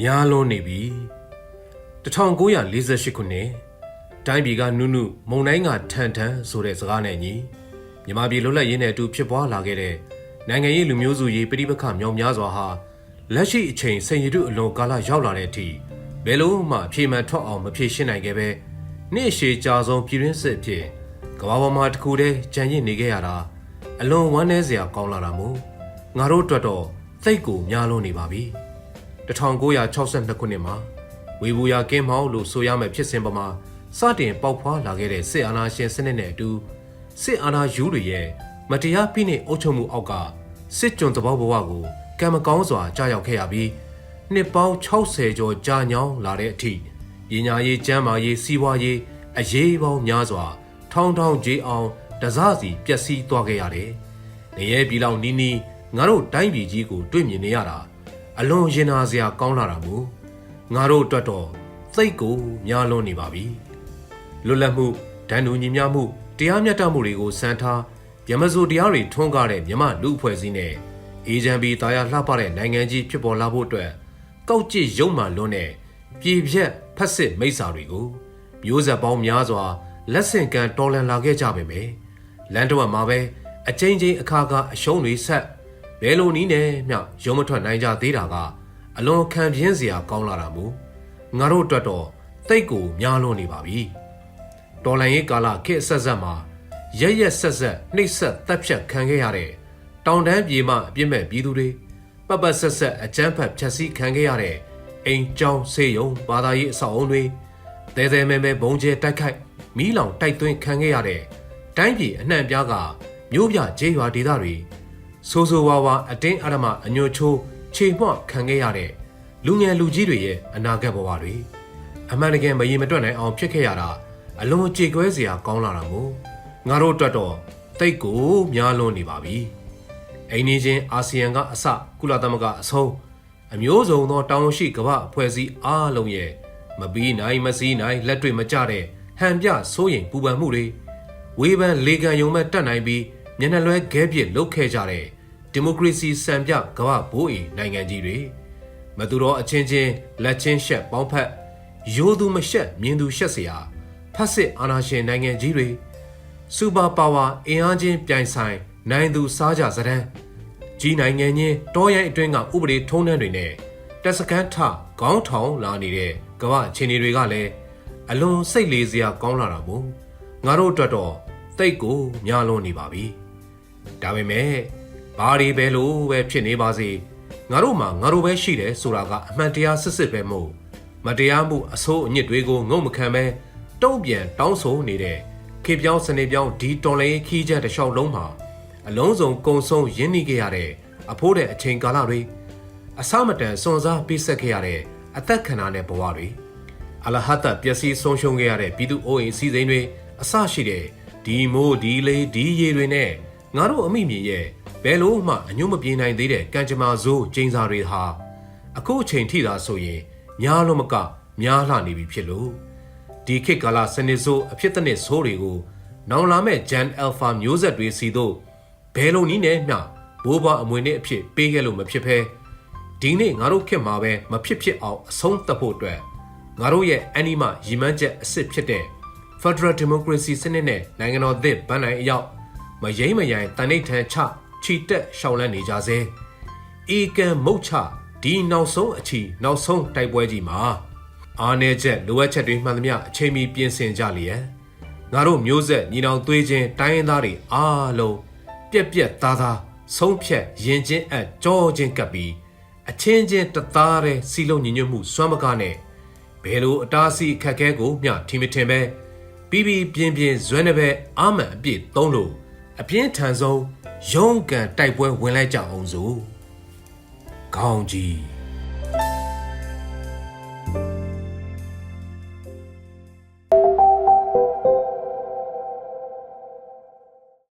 များလွန်းနေပြီ1948ခုနှစ်တိုင်းပြည်ကနုနုမုံတိုင်းကထန်ထန်ဆိုတဲ့စကားနဲ့ညီမြန်မာပြည်လွတ်လပ်ရေးနဲ့အတူဖြစ်ပွားလာခဲ့တဲ့နိုင်ငံရေးလူမျိုးစုရေးပြိပခမြောင်များစွာဟာလက်ရှိအချိန်စိန်ရည်တုအလွန်ကာလရောက်လာတဲ့အထိဘယ်လို့မှအပြေမှန်ထွက်အောင်မဖြေရှင်းနိုင်ခဲ့ပဲနေ့ရှည်ကြာဆုံးပြည်တွင်းစစ်အဖြစ်ကမ္ဘာပေါ်မှာတစ်ခုတည်းကြံရစ်နေခဲ့ရတာအလွန်ဝမ်းနည်းစရာကောင်းလာတာမို့ငါတို့အတွက်တော့သိတ်ကိုများလွန်းနေပါပြီ 1962ခုနှစ်မှာဝေဘူးယာကင်းမောင်းလို့ဆိုရမယ့်ဖြစ်စဉ်ပမာစတင်ပေါက်ဖွာလာခဲ့တဲ့စစ်အာဏာရှင်စနစ်နဲ့အတူစစ်အာဏာယူတွေရဲ့မတရားဖိနှိပ်အုပ်ချုပ်မှုအောက်ကစစ်ကြုံသဘောဘဝကိုကံမကောင်းစွာကြာရောက်ခဲ့ရပြီးနှစ်ပေါင်း60ကျော်ကြာညောင်းလာတဲ့အထိပညာရေးကျန်းမာရေးစီးပွားရေးအရေးပေါင်းများစွာ ထောင်းထောင်းကြေးအောင်တစစီပျက်စီးသွားခဲ့ရတယ်။နေရဲပြည်လောက်နီးနီးငါတို့တိုင်းပြည်ကြီးကိုတွေ့မြင်နေရတာ အလွန်ရင်နာစရာကောင်းလာတာမို့ငါတို့အတွက်တော့သိတ်ကိုများလွန်းနေပါပြီ။လွတ်လပ်မှုဒဏ်တူညီမျှမှုတရားမျှတမှုတွေကိုစံထားရမစိုးတရားတွေထွန်းကားတဲ့မြမလူအဖွဲ့အစည်းနဲ့အေဂျန်ဘီတာယာလှပတဲ့နိုင်ငံကြီးဖြစ်ပေါ်လာဖို့အတွက်ကောက်ကျစ်ရုံမှလွန်းတဲ့ပြည်ပြက်ဖက်စစ်မိစ္ဆာတွေကိုမျိုးဆက်ပေါင်းများစွာလက်ဆင့်ကမ်းတော်လန်လာခဲ့ကြပေမယ့်လန်တဝက်မှာပဲအချင်းချင်းအခါကအရှုံးတွေဆက် ဘယ်လိုနည်းနဲ့မျှရုံမထွက်နိုင်ကြသေးတာကအလွန်ခံပြင်းစရာကောင်းလာတာမို့ငါတို့အတွက်တော့တိတ်ကိုများလွန်းနေပါပြီတော်လန်ရေးကာလခေတ်ဆက်ဆက်မှာရရက်ဆက်ဆက်နှိပ်ဆက်တပ်ဖြတ်ခံခဲ့ရတဲ့တောင်တန်းပြေမှအပြစ်မဲ့ပြည်သူတွေပပဆက်ဆက်အကြမ်းဖက်ဖြတ်စည်းခံခဲ့ရတဲ့အိမ်ကျောင်းဆေးရုံဘာသာရေးအဆောက်အုံတွေတဲတဲမဲမဲဘုံကျဲတိုက်ခိုက်မီးလောင်တိုက်သွင်းခံခဲ့ရတဲ့တိုင်းပြည်အနှံ့ပြားကမြို့ပြကျေးရွာဒေသတွေ ဆိုးဆိုးဝါးဝါအတင်းအဓမ္မအညွတ်ချိုးခြေမှော့ခံခဲ့ရတဲ့လူငယ်လူကြီးတွေရဲ့အနာဂတ်ဘဝတွေအမှန်တကယ်မရေမတွက်နိုင်အောင်ဖြစ်ခဲ့ရတာအလွန်ကြေကွဲစရာကောင်းလာတာမို့ငါတို့အတွက်တော့တိတ်ကိုများလွန်းနေပါပြီအိန္ဒိချင်းအာဆီယံကအစကုလသမဂ္ဂအဆုံးအမျိုးစုံသောတောင်းရှိကမ္ဘာအဖွဲ့အစည်းအားလုံးရဲ့မပီးနိုင်မစည်းနိုင်လက်တွေ့မကျတဲ့ဟန်ပြစိုးရင်ပူပန်မှုတွေဝေဖန်လေကန်ယုံမဲ့တက်နိုင်ပြီး မျက်နှာလွှဲခဲပြစ်လုပ်ခဲ့ကြတဲ့ဒီမိုကရေစီစံပြကမ္ဘာဘိုးအိမ်နိုင်ငံကြီးတွေမသူတော်အချင်းချင်းလက်ချင်းရှက်ပေါင်းဖက်ရိုးသူမရှက်မြင်သူရှက်စရာဖက်စစ်အာဏာရှင်နိုင်ငံကြီးတွေစူပါပါဝါအင်အားချင်းပြိုင်ဆိုင်နိုင်သူစားကြစတဲ့ကြီးနိုင်ငံချင်းတောရိုင်းအတွင်းကဥပဒေထုံးတမ်းတွေနဲ့တက်စကန်းထခေါင်းထောင်လာနေတဲ့ကမ္ဘာအခြေအနေတွေကလည်းအလွန်စိတ်လေးစရာကောင်းလာတာမို့ငါတို့အတွက်တော့တိတ်ကိုများလွန်နေပါပြီ။ ဒါပေမဲ့ဘာတွေပဲလို့ပဲဖြစ်နေပါစေငါတို့မှာငါတို့ပဲရှိတယ်ဆိုတာကအမှန်တရားစစ်စစ်ပဲမို့မတရားမှုအဆိုးအညစ်တွေကိုငုံမခံပဲတုံ့ပြန်တောင်းဆိုနေတဲ့ခေပြောင်းစနေပြောင်းဒီတော်လေးခီးချက်တစ်လျှောက်လုံးမှာအလုံးစုံကုံဆုံးရင်းနှီးခဲ့ရတဲ့အဖိုးတဲ့အချိန်ကာလတွေအစမတန်စွန်စားပေးဆက်ခဲ့ရတဲ့အသက်ခန္ဓာနဲ့ဘဝတွေအလဟတ်တပျက်စီးဆုံးရှုံးခဲ့ရတဲ့ပြည်သူအိုးအိမ်စီစိန်တွေအစရှိတဲ့ဒီမိုးဒီလေးဒီရေတွေနဲ့ ငါတို့အမိမြေရဲ့ဘယ်လို့မှအညွတ်မပြေနိုင်သေးတဲ့ကံကြမ္မာဆိုးကျင်းစာတွေဟာအခုအချိန်ထိသာဆိုရင်များလို့မကများလှနေပြီဖြစ်လို့ဒီခေတ်ကာလစနစ်ဆိုးအဖြစ်တစ်နှစ်ဆိုးတွေကိုနောင်လာမဲ့ Gen Alpha မျိုးဆက်တွေစီတို့ဘယ်လိုနည်းနဲ့မျှဘိုးဘွားအမွေနဲ့အဖြစ်ပေးခဲ့လို့မဖြစ်ဖဲဒီနေ့ငါတို့ခေတ်မှာပဲမဖြစ်ဖြစ်အောင်အဆုံးသတ်ဖို့အတွက်ငါတို့ရဲ့အန်နီမရီမန်းချက်အစ်စ်ဖြစ်တဲ့ Federal Democracy စနစ်နဲ့နိုင်ငံတော်သစ်ဗန်းနိုင်အရောက် မယိမ့်မယိုင်တန်ဋိဌာန်ချချီတက်ရှောင်လန်းနေကြစေအေကန်မုတ်ချဒီနောက်ဆုံးအချီနောက်ဆုံးတိုက်ပွဲကြီးမှာအားနည်းချက်လိုအပ်ချက်တွေမှန်သမျှအချိန်မီပြင်ဆင်ကြလျက်ငါတို့မျိုးဆက်ညီနောင်သွေးချင်းတိုင်းရင်းသားတွေအားလုံးပြက်ပြက်သားသားဆုံးဖြတ်ရင်ချင်းအပ်ကြောချင်းကပ်ပြီးအချင်းချင်းတသားတဲ့စီလုံးညီညွတ်မှုစွမ်းမကားနဲ့ဘယ်လိုအတားအဆီးအခက်အခဲကိုမျှထင်မထင်ပဲပြီးပြီးပြင်းပြင်းဇွဲနှပဲအာမန်အပြည့်သုံးလို့ အပြင်းထန်ဆုံးရုံးကန်တိုက်ပွဲဝင်လိုက်ကြအောင်စို့ခေါင်းကြီး